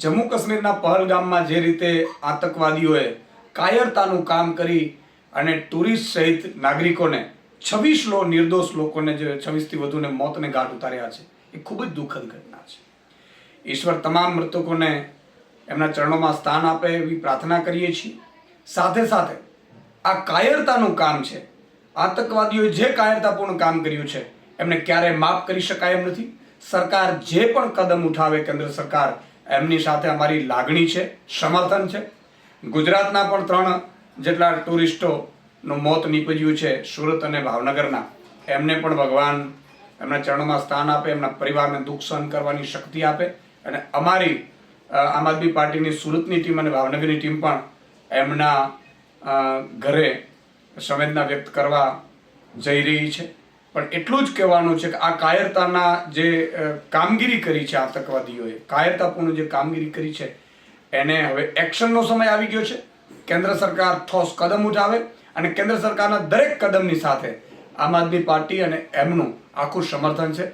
જમ્મુ કાશ્મીરના પહલગામમાં જે રીતે આતંકવાદીઓએ કાયરતાનું કામ કરી અને ટુરિસ્ટ સહિત નાગરિકોને છવ્વીસ લો નિર્દોષ લોકોને જે છવ્વીસથી વધુને મોતને ઘાટ ઉતાર્યા છે, એ ખૂબ જ દુઃખદ ઘટના છે. ઈશ્વર તમામ મૃતકોને એમના ચરણોમાં સ્થાન આપે એવી પ્રાર્થના કરીએ છીએ. સાથે સાથે આ કાયરતાનું કામ છે, આતંકવાદીઓએ જે કાયરતાપૂર્ણ કામ કર્યું છે, એમને ક્યારેય માફ કરી શકાય એમ નથી. સરકાર જે પણ કદમ ઉઠાવે, કેન્દ્ર સરકાર એમની સાથે અમારી લાગણી છે, સમર્થન છે. ગુજરાતના પણ ત્રણ જેટલા ટુરિસ્ટોનું મોત નીપજ્યું છે, સુરત અને ભાવનગરના. એમને પણ ભગવાન એમના ચરણમાં સ્થાન આપે, એમના પરિવારને દુઃખ સહન કરવાની શક્તિ આપે અને અમારી આમ આદમી પાર્ટીની, સુરતની ટીમ અને ભાવનગરની ટીમ પણ એમના ઘરે સંવેદના વ્યક્ત કરવા જઈ રહી છે. પણ એટલું જ કહેવાનું છે કે આ કાયરતાના જે કામગીરી કરી છે આતંકવાદીઓએ, કાયરતાપૂર્ણ જે કામગીરી કરી છે, એને હવે એક્શનનો સમય આવી ગયો છે. કેન્દ્ર સરકાર ઠોસ કદમ ઉઠાવે અને કેન્દ્ર સરકારના દરેક કદમની સાથે આમ આદમી પાર્ટી અને એમનું આખું સમર્થન છે.